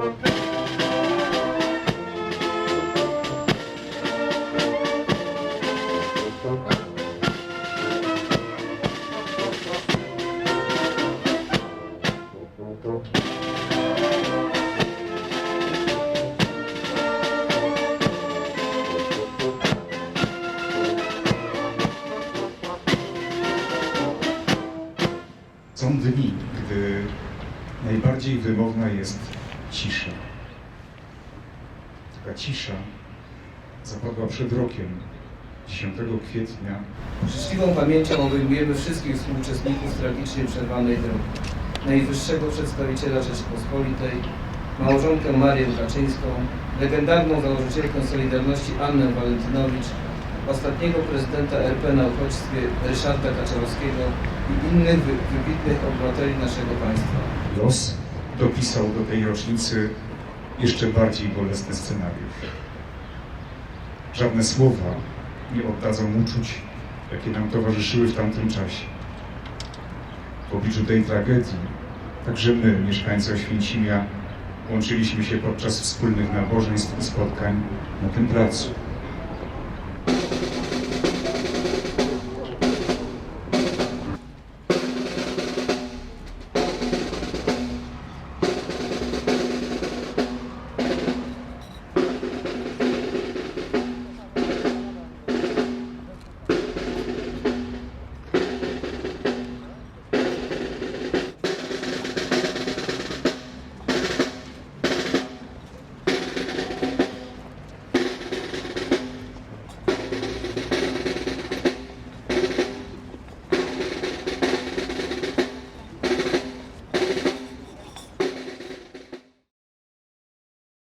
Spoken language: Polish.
Są dni, gdy najbardziej wymowna jest cisza. Taka cisza zapadła przed rokiem, 10 kwietnia Życzliwą pamięcią obejmujemy wszystkich współuczestników tragicznie przerwanej drogi. Najwyższego przedstawiciela Rzeczypospolitej, małżonkę Marię Kaczyńską, legendarną założycielkę Solidarności Annę Walentynowicz, ostatniego prezydenta RP na uchodźstwie Ryszarda Kaczorowskiego i innych wy- wybitnych obywateli naszego państwa. los dopisał do tej rocznicy jeszcze bardziej bolesny scenariusz. Żadne słowa nie oddadzą uczuć, jakie nam towarzyszyły w tamtym czasie. W obliczu tej tragedii także my, mieszkańcy Oświęcimia, łączyliśmy się podczas wspólnych nabożeństw i spotkań na tym placu.